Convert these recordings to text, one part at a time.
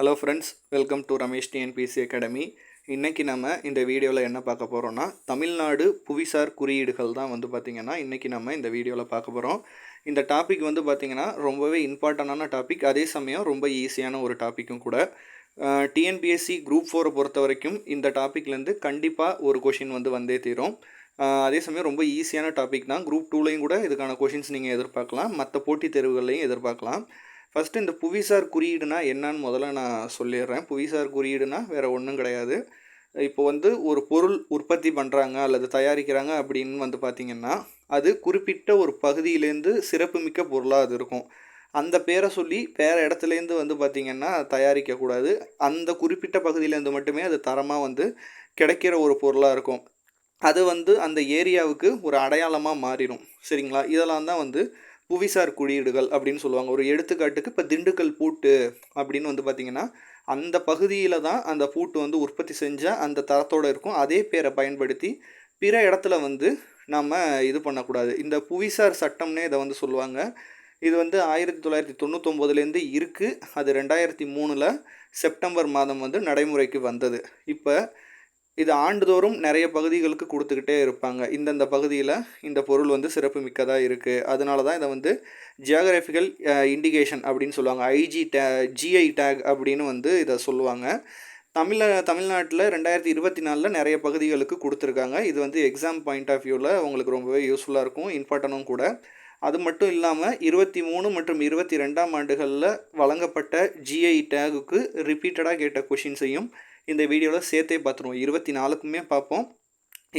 Hello friends welcome to Ramesh TNPSC academy இன்றைக்கி நம்ம இந்த வீடியோவில் என்ன பார்க்க போகிறோன்னா தமிழ்நாடு புவிசார் குறியீடுகள் தான் வந்து பார்த்திங்கன்னா இன்றைக்கி நம்ம இந்த வீடியோவில் பார்க்க போகிறோம் இந்த டாபிக் வந்து பார்த்திங்கன்னா ரொம்பவே இம்பார்ட்டண்டான டாபிக் அதே சமயம் ரொம்ப ஈஸியான ஒரு டாப்பிக்கும் கூட. டிஎன்பிஎஸ்சி குரூப் ஃபோரை பொறுத்த வரைக்கும் இந்த டாப்பிக்லேருந்து கண்டிப்பாக ஒரு கொஷின் வந்து வந்தே தீரும். அதே சமயம் ரொம்ப ஈஸியான டாபிக் தான். குரூப் டூலையும் கூட இதுக்கான கொஷின்ஸ் நீங்கள் எதிர்பார்க்கலாம். மற்ற போட்டித் தேர்வுகள்லையும் எதிர்பார்க்கலாம். ஃபஸ்ட்டு இந்த புவிசார் குறியீடுனா என்னன்னு முதல்ல நான் சொல்லிடுறேன். புவிசார் குறியீடுனா வேறு ஒன்றும் கிடையாது. இப்போ வந்து ஒரு பொருள் உற்பத்தி பண்ணுறாங்க அல்லது தயாரிக்கிறாங்க அப்படின்னு வந்து பார்த்திங்கன்னா அது குறிப்பிட்ட ஒரு பகுதியிலேருந்து சிறப்புமிக்க பொருளாக அது இருக்கும். அந்த பேரை சொல்லி வேறு இடத்துலேருந்து வந்து பார்த்திங்கன்னா தயாரிக்கக்கூடாது அந்த குறிப்பிட்ட பகுதியிலேருந்து மட்டுமே அது தரமாக வந்து கிடைக்கிற ஒரு பொருளாக இருக்கும். அது வந்து அந்த ஏரியாவுக்கு ஒரு அடையாளமாக மாறிடும். சரிங்களா? இதெல்லாம் தான் வந்து புவிசார் குறியீடுகள் அப்படின்னு சொல்லுவாங்க. ஒரு எடுத்துக்காட்டுக்கு இப்போ திண்டுக்கல் பூட்டு அப்படின்னு வந்து பார்த்திங்கன்னா அந்த பகுதியில் தான் அந்த பூட்டு வந்து உற்பத்தி செஞ்சால் அந்த தரத்தோடு இருக்கும். அதே பேரை பயன்படுத்தி பிற இடத்துல வந்து நம்ம இது பண்ணக்கூடாது. இந்த புவிசார் சட்டம்னே இதை வந்து சொல்லுவாங்க. இது வந்து ஆயிரத்தி தொள்ளாயிரத்தி தொண்ணூத்தொம்போதுலேருந்து இருக்குது அது ரெண்டாயிரத்தி மூணில் செப்டம்பர் மாதம் வந்து நடைமுறைக்கு வந்தது. இப்போ இது ஆண்டுதோறும் நிறைய பகுதிகளுக்கு கொடுத்துக்கிட்டே இருப்பாங்க. இந்தந்த பகுதியில் இந்த பொருள் வந்து சிறப்பு மிக்கதாக இருக்குது அதனால தான் இதை வந்து ஜியாகிரபிக்கல் இண்டிகேஷன் அப்படின்னு சொல்லுவாங்க. ஐஜி டே ஜிஐ டேக் அப்படின்னு வந்து இதை சொல்லுவாங்க. தமிழ தமிழ்நாட்டில் ரெண்டாயிரத்தி இருபத்தி நாலில் நிறைய பகுதிகளுக்கு கொடுத்துருக்காங்க. இது வந்து எக்ஸாம் பாயிண்ட் ஆஃப் வியூவில் உங்களுக்கு ரொம்பவே யூஸ்ஃபுல்லாக இருக்கும். இம்பார்ட்டனும் கூட. அது மட்டும் இல்லாமல் இருபத்தி மூணு மற்றும் இருபத்தி ரெண்டாம் ஆண்டுகளில் வழங்கப்பட்ட ஜிஐ டேகுக்கு ரிப்பீட்டடாக கேட்ட கொஷின்ஸையும் இந்த வீடியோவில் சேர்த்தே பார்த்துருவோம் இருபத்தி நாலுக்குமே பார்ப்போம்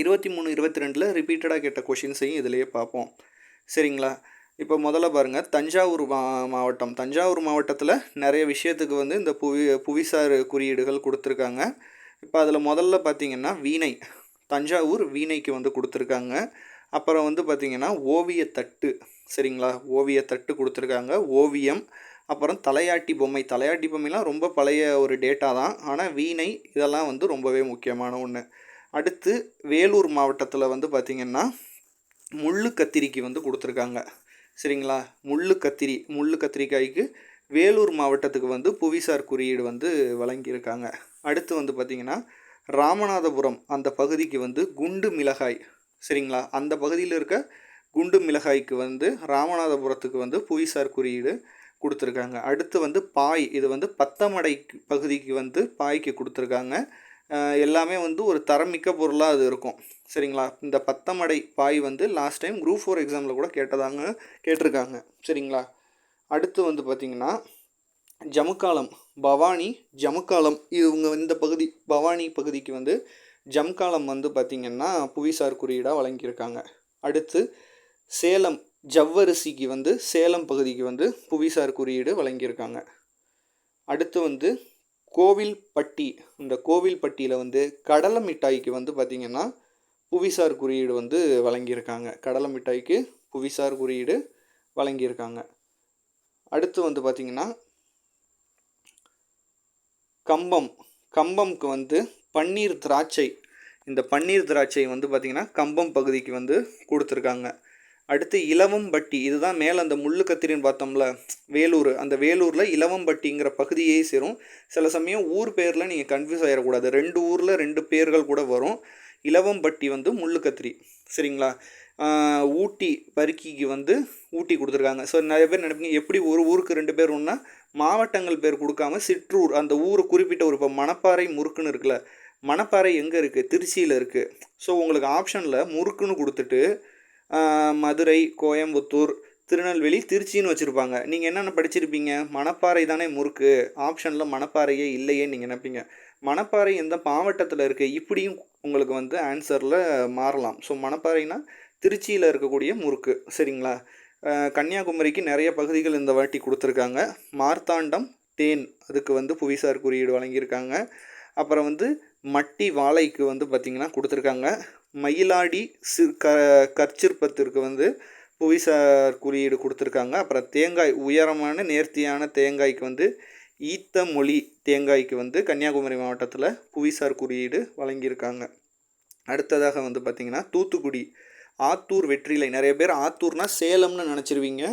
இருபத்தி மூணு இருபத்தி ரெண்டில் ரிப்பீட்டடாக கேட்ட கொஷின்ஸையும் இதிலேயே பார்ப்போம் சரிங்களா? இப்போ முதல்ல பாருங்கள் தஞ்சாவூர் மா மாவட்டம். தஞ்சாவூர் மாவட்டத்தில் நிறைய விஷயத்துக்கு வந்து இந்த புவி புவிசார் குறியீடுகள் கொடுத்துருக்காங்க. இப்போ அதில் முதல்ல பார்த்தீங்கன்னா வீணை. தஞ்சாவூர் வீணைக்கு வந்து கொடுத்துருக்காங்க. அப்புறம் வந்து பார்த்திங்கன்னா ஓவியத்தட்டு. சரிங்களா? ஓவியத்தட்டு கொடுத்துருக்காங்க. ஓவியம் அப்புறம் தலையாட்டி பொம்மை. தலையாட்டி பொம்மைலாம் ரொம்ப பழைய ஒரு டேட்டா தான். ஆனால் வீணை இதெல்லாம் வந்து ரொம்பவே முக்கியமான ஒன்று அடுத்து வேலூர் மாவட்டத்தில் வந்து பார்த்திங்கன்னா முள்ளு கத்திரிக்கு வந்து கொடுத்துருக்காங்க. சரிங்களா? முள்ளு கத்திரி முள்ளு கத்திரிக்காய்க்கு வேலூர் மாவட்டத்துக்கு வந்து புவிசார் குறியீடு வந்து வழங்கியிருக்காங்க. அடுத்து வந்து பார்த்திங்கன்னா ராமநாதபுரம் அந்த பகுதிக்கு வந்து குண்டு மிளகாய். சரிங்களா? அந்த பகுதியில் இருக்க குண்டு மிளகாய்க்கு வந்து ராமநாதபுரத்துக்கு வந்து புவிசார் குறியீடு கொடுத்துருக்காங்க. அடுத்து வந்து பாய். இது வந்து பத்தமடை பகுதிக்கு வந்து பாய்க்கு கொடுத்துருக்காங்க. எல்லாமே வந்து ஒரு தரமிக்க பொருளாக அது இருக்கும். சரிங்களா? இந்த பத்தமடை பாய் வந்து லாஸ்ட் டைம் குரூப் ஃபோர் எக்ஸாமில் கூட கேட்டதாங்க கேட்டிருக்காங்க. சரிங்களா? அடுத்து வந்து பார்த்திங்கன்னா ஜமுக்காலம் பவானி ஜமுக்காலம். இவங்க இந்த பகுதி பவானி பகுதிக்கு வந்து ஜம்காலம் வந்து பார்த்திங்கன்னா புவிசார் குறியீடாக வழங்கியிருக்காங்க. அடுத்து சேலம் ஜவ்வரிசிக்கு வந்து சேலம் பகுதிக்கு வந்து புவிசார் குறியீடு வழங்கியிருக்காங்க. அடுத்து வந்து கோவில்பட்டி இந்த கோவில்பட்டியில் வந்து கடலை மிட்டாய்க்கு வந்து பார்த்திங்கன்னா புவிசார் குறியீடு வந்து வழங்கியிருக்காங்க. கடலை மிட்டாய்க்கு புவிசார் குறியீடு வழங்கியிருக்காங்க. அடுத்து வந்து பார்த்திங்கன்னா கம்பம் கம்பம்க்கு வந்து பன்னீர் திராட்சை இந்த பன்னீர் திராட்சை வந்து பார்த்திங்கன்னா கம்பம் பகுதிக்கு வந்து கொடுத்துருக்காங்க. அடுத்து இலவம்பட்டி இதுதான் மேலே அந்த முள்ளு கத்திரின்னு பார்த்தோம்ல வேலூர். அந்த வேலூரில் இலவம்பட்டிங்கிற பகுதியே சேரும். சில சமயம் ஊர் பேரில் நீங்கள் கன்ஃபியூஸ் ஆகிடக்கூடாது ரெண்டு ஊரில் ரெண்டு பேர்கள் கூட வரும். இலவம்பட்டி வந்து முள்ளு கத்திரி. சரிங்களா? ஊட்டி பருக்கிக்கு வந்து ஊட்டி கொடுத்துருக்காங்க. ஸோ நிறைய பேர் நினைப்பீங்க எப்படி ஒரு ஊருக்கு ரெண்டு பேர் ஒன்றா மாவட்டங்கள் பேர் கொடுக்காம சிற்றூர் அந்த ஊர் குறிப்பிட்ட ஒரு இப்போ மணப்பாறை முறுக்குன்னு இருக்குல்ல மணப்பாறை எங்கே இருக்குது திருச்சியில் இருக்குது ஸோ உங்களுக்கு ஆப்ஷனில் முறுக்குன்னு கொடுத்துட்டு மதுரை கோயம்புத்தூர் திருநெல்வேலி திருச்சின்னு வச்சுருப்பாங்க. நீங்கள் என்னென்ன படிச்சிருப்பீங்க? மணப்பாறை தானே முறுக்கு. ஆப்ஷனில் மணப்பாறையே இல்லையே நீங்கள் நினைப்பீங்க. மணப்பாறை எந்த மாவட்டத்தில் இருக்குது இப்படியும் உங்களுக்கு வந்து ஆன்சரில் மாறலாம். ஸோ மணப்பாறைனா திருச்சியில் இருக்கக்கூடிய முறுக்கு. சரிங்களா? கன்னியாகுமரிக்கு நிறைய பகுதிகள் இந்த வாட்டி கொடுத்துருக்காங்க. மார்த்தாண்டம் தேன் அதுக்கு வந்து புவிசார் குறியீடு வழங்கியிருக்காங்க. அப்புறம் வந்து மட்டி வாழைக்கு வந்து பார்த்திங்கன்னா கொடுத்துருக்காங்க. மயிலாடி சிற் க கற்சிற்பத்திற்கு வந்து புவிசார் குறியீடு கொடுத்துருக்காங்க. அப்புறம் தேங்காய் உயரமான நேர்த்தியான தேங்காய்க்கு வந்து ஈத்த மொழி தேங்காய்க்கு வந்து கன்னியாகுமரி மாவட்டத்தில் புவிசார் குறியீடு வழங்கியிருக்காங்க. அடுத்ததாக வந்து பார்த்திங்கன்னா தூத்துக்குடி ஆத்தூர் வெற்றிலை. நிறைய பேர் ஆத்தூர்னா சேலம்னு நினச்சிருவீங்க.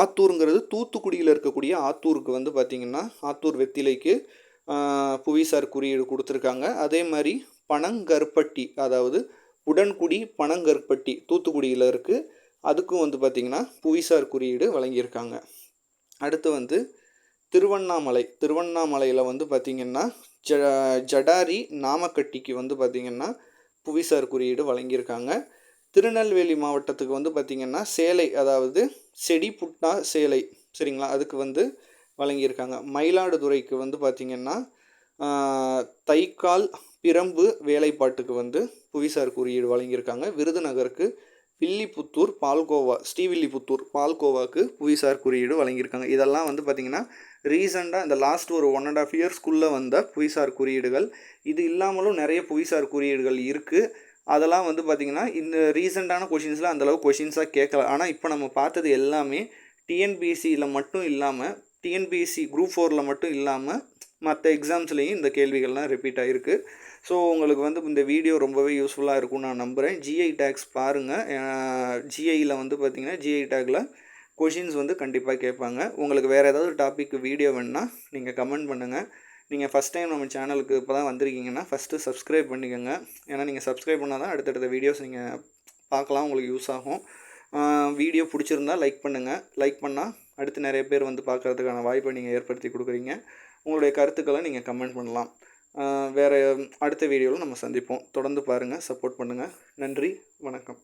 ஆத்தூருங்கிறது தூத்துக்குடியில் இருக்கக்கூடிய ஆத்தூருக்கு வந்து பார்த்திங்கன்னா ஆத்தூர் வெற்றிலைக்கு புவிசார் குறியீடு கொடுத்துருக்காங்க. அதே மாதிரி பனங்கருப்பட்டி அதாவது உடன்குடி பனங்கற்பட்டி தூத்துக்குடியில் இருக்குது அதுக்கும் வந்து பார்த்திங்கன்னா புவிசார் குறியீடு வழங்கியிருக்காங்க. அடுத்து வந்து திருவண்ணாமலை. திருவண்ணாமலையில் வந்து பார்த்திங்கன்னா ஜ ஜடாரி நாமக்கட்டிக்கு வந்து பார்த்திங்கன்னா புவிசார் குறியீடு வழங்கியிருக்காங்க. திருநெல்வேலி மாவட்டத்துக்கு வந்து பார்த்திங்கன்னா சேலை அதாவது செடி புட்டா சேலை சரிங்களா? அதுக்கு வந்து வழங்கியிருக்காங்க. மயிலாடுதுறைக்கு வந்து பார்த்திங்கன்னா தைக்கால் பிரம்பு வேலைப்பாட்டுக்கு வந்து புவிசார் குறியீடு வழங்கியிருக்காங்க. விருதுநகருக்கு வில்லிபுத்தூர் பால்கோவா ஸ்ரீவில்லிபுத்தூர் பால்கோவாக்கு புவிசார் குறியீடு வழங்கியிருக்காங்க. இதெல்லாம் வந்து பார்த்திங்கன்னா ரீசெண்டாக இந்த லாஸ்ட் ஒரு ஒன் அண்ட் ஆஃப் இயர்ஸ்க்குள்ளே வந்த புவிசார் குறியீடுகள். இது இல்லாமலும் நிறைய புவிசார் குறியீடுகள் இருக்குது அதெல்லாம் வந்து பார்த்திங்கன்னா இந்த ரீசெண்டான கொஷின்ஸில் அந்தளவு கொஷின்ஸாக கேட்கல ஆனால் இப்போ நம்ம பார்த்தது எல்லாமே டிஎன்பிஎஸ்சியில் மட்டும் இல்லாமல் டிஎன்பிஎஸ்சி குரூப் ஃபோரில் மட்டும் இல்லாமல் மற்ற எக்ஸாம்ஸ்லேயும் இந்த கேள்விகள்லாம் ரிப்பீட் ஆகிருக்கு ஸோ உங்களுக்கு வந்து இந்த வீடியோ ரொம்பவே யூஸ்ஃபுல்லாக இருக்கும்னு நான் நம்புகிறேன் ஜிஐ டேக்ஸ் பாருங்கள் ஜிஐயில் வந்து பார்த்தீங்கன்னா ஜிஐ டேக்கில் கொஷின்ஸ் வந்து கண்டிப்பாக கேட்பாங்க. உங்களுக்கு வேறு ஏதாவது டாபிக் வீடியோ வேணுன்னா நீங்கள் கமெண்ட் பண்ணுங்கள் நீங்கள் ஃபஸ்ட் டைம் நம்ம சேனலுக்கு இப்போ தான் வந்திருக்கீங்கன்னா ஃபஸ்ட்டு சப்ஸ்கிரைப் பண்ணிக்கோங்க. ஏன்னா நீங்கள் சப்ஸ்கிரைப் பண்ணால் தான் அடுத்தடுத்த வீடியோஸ் நீங்கள் பார்க்கலாம் உங்களுக்கு யூஸ் ஆகும். வீடியோ பிடிச்சிருந்தா லைக் பண்ணுங்கள் லைக் பண்ணால் அடுத்து நிறைய பேர் வந்து பார்க்குறதுக்கான வாய்ப்பை நீங்கள் ஏற்படுத்தி கொடுக்குறீங்க. உங்களுடைய கருத்துக்களை நீங்கள் கமெண்ட் பண்ணலாம். வேறு அடுத்த வீடியோவில் நம்ம சந்திப்போம். தொடர்ந்து பாருங்கள் சப்போர்ட் பண்ணுங்கள் நன்றி வணக்கம்.